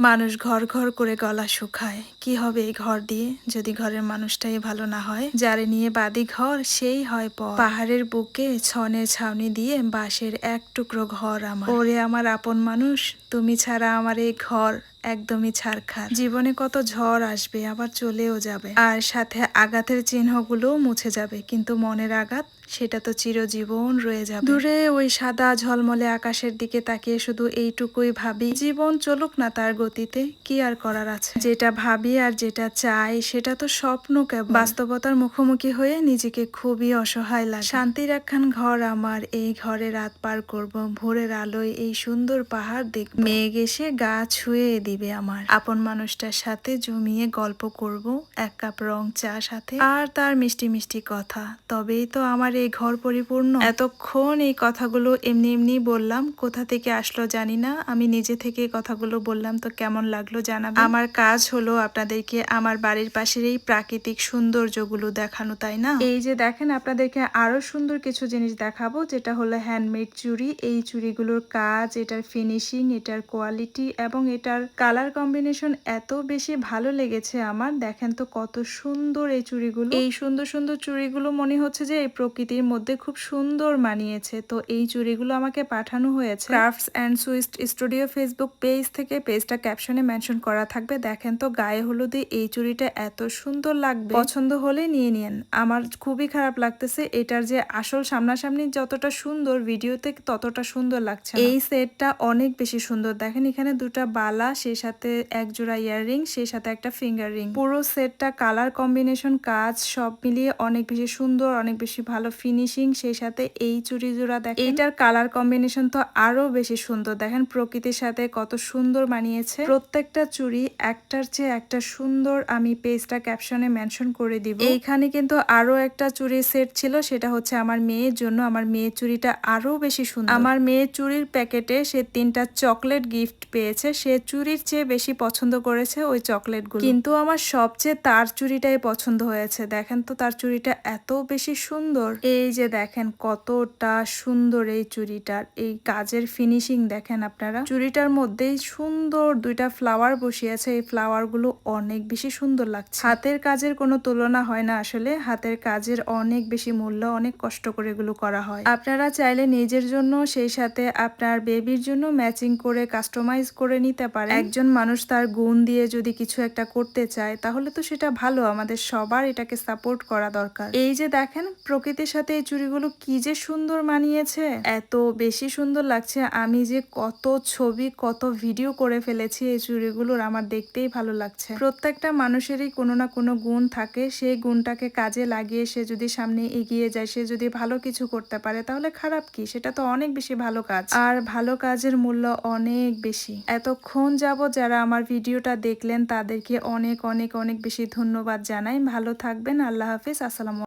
মানুষ ঘর ঘর করে গলা শুকায়। কি হবে এই ঘর দিয়ে? যদি ঘরের মানুষটাই ভালো না হয়, যারে নিয়ে বাদি ঘর, সেই হয় পর পাহাড়ের বুকে ছনে ছাউনি দিয়ে বাঁশের এক টুকরো ঘর আমার। ওরে আমার আপন মানুষ, তুমি ছাড়া আমার এই ঘর। একদমই ছাড়খার। জীবনে কত ঝড় আসবে, আবার চলেও যাবে। আর সাথে আঘাতের চিহ্নগুলোও মুছে যাবে, কিন্তু মনের আঘাত, সেটা তো চিরজীবন রয়ে যাবে। দূরে ওই সাদা ঝলমলে আকাশের দিকে তাকিয়ে শুধু এইটুকুই ভাবি, জীবন চলুক না তার গতিতে, কি আর করার আছে? যেটা ভাবি আর যেটা চাই, সেটা তো স্বপ্ন কেবল। বাস্তবতার মুখোমুখি হয়ে নিজেকে খুবই অসহায় লাগে। শান্তির একখান ঘর আমার, এই ঘরে রাত পার করব, ভোরের আলোয় এই সুন্দর পাহাড় দেখ মেঘ এসে গা ছুঁয়ে দিবে। আমার। আপন মানুষটার সাথে জমিয়ে গল্প করব, এক কাপ রং চা সাথে। আর তার মিষ্টি মিষ্টি কথা, তবেই তো আমার এই ঘর পরিপূর্ণ। এতক্ষণ এই কথাগুলো এমনি এমনি বললাম, কোথা থেকে আসলো জানি না। আমি নিজে থেকে কথাগুলো বললাম, তো কেমন লাগল জানাব আমার কাজ হলো আপনাদেরকে আমার বাড়ির পাশের এই প্রাকৃতিক সৌন্দর্যগুলো দেখানো, তাই না? এই যে দেখেন, আপনাদেরকে আরও সুন্দর কিছু জিনিস দেখাবো, যেটা হলো হ্যান্ডমেড চুড়ি। এই চুড়িগুলোর কাজ, এটার ফিনিশিং এটার কোয়ালিটি এবং এটার কালার কম্বিনেশন এত বেশি ভালো লেগেছে আমার। দেখেন তো কত সুন্দর এই চুড়িগুলো। এই সুন্দর সুন্দর চুড়িগুলো মনে হচ্ছে যে এই প্রকৃতির মধ্যে খুব সুন্দর মানিয়েছে। তো এই চুড়িগুলো আমাকে পাঠানো হয়েছে। ক্রাফটস অ্যান্ড সুইস্ট স্টুডিও ফেসবুক পেজ থেকে পেজটা ক্যাপশনে মেনশন করা থাকবে। দেখেন তো গায়ে হলুদে এই চুড়িটা এত সুন্দর লাগবে। পছন্দ হলে নিয়ে নিন। আমার খুবই খারাপ লাগতেছে এটার যে আসল সামনাসামনি যতটা সুন্দর ভিডিওতে ততটা সুন্দর লাগছে এই সেটটা অনেক বেশি সুন্দর। দেখেন এখানে দুটা বালা সেই সাথে এক জোড়া ইয়াররিং, সেই সাথে একটা ফিঙ্গার রিং পুরো সেটটা কালার কম্বিনেশন কাজ সব মিলিয়ে অনেক বেশি সুন্দর, অনেক বেশি ভালো ফিনিশিং সেই সাথে এই চুড়ি জোড়া দেখেন। এইটার কালার কম্বিনেশন তো আরও বেশি সুন্দর। দেখেন প্রকৃতির সাথে কত সুন্দর মানিয়েছে প্রত্যেকটা চুড়ি একটার চেয়ে একটা সুন্দর আমি পেজটা ক্যাপশনে মেনশন করে দিব। এইখানে কিন্তু আরও একটা চুড়ির সেট ছিল, সেটা হচ্ছে আমার মেয়ের জন্য। আমার মেয়ের চুড়িটা আরও বেশি সুন্দর। আমার মেয়ের চুড়ির প্যাকেটে সে তিনটা চকলেট গিফট পেয়েছে। সে চুড়ির চেয়ে বেশি পছন্দ করেছে ওই চকলেটগুলো। কিন্তু আমার সবচেয়ে তার চুড়িটাই পছন্দ হয়েছে। দেখেন তো তার চুড়িটা এত বেশি সুন্দর। এই যে দেখেন কতটা সুন্দর এই চুড়িটার। এই কাজের ফিনিশিং দেখেন আপনারা। চুড়িটার মধ্যেই সুন্দর দুইটা ফ্লাওয়ার বসিয়েছে। এই ফ্লাওয়ারগুলো অনেক বেশি সুন্দর লাগছে। হাতের কাজের কোনো তুলনা হয় না আসলে। হাতের কাজের অনেক বেশি মূল্য, অনেক কষ্ট করে এগুলো করা হয়। আপনারা চাইলে নিজের জন্য সেই সাথে আপনার বেবির জন্য ম্যাচিং করে কাস্টমাইজ করে নিতে পারে একজন মানুষ তার গুণ দিয়ে যদি কিছু একটা করতে চায়, তাহলে তো সেটা ভালো। আমাদের সবার এটাকে সাপোর্ট করা দরকার। এই যে দেখেন, প্রকৃতির সাথে এই চুড়িগুলো কি যে সুন্দর মানিয়েছে। এত বেশি সুন্দর লাগছে। আমি যে কত ছবি, কত ভিডিও করে ফেলেছি এই চুড়িগুলোর, আমার দেখতেই ভালো লাগছে। প্রত্যেকটা মানুষেরই কোনো না কোনো গুণ থাকে। সেই গুণটাকে কাজে লাগিয়ে সে যদি সামনে এগিয়ে যায়, সে যদি ভালো কিছু করতে পারে, তাহলে খারাপ কি? সেটা তো অনেক বেশি ভালো কাজ। আর ভালো কাজের মূল্য অনেক বেশি। এতক্ষণ যাব যারা আমার ভিডিওটা দেখলেন তাদেরকে অনেক অনেক অনেক বেশি ধন্যবাদ জানাই। ভালো থাকবেন, আল্লাহ হাফিজ, আসসালাম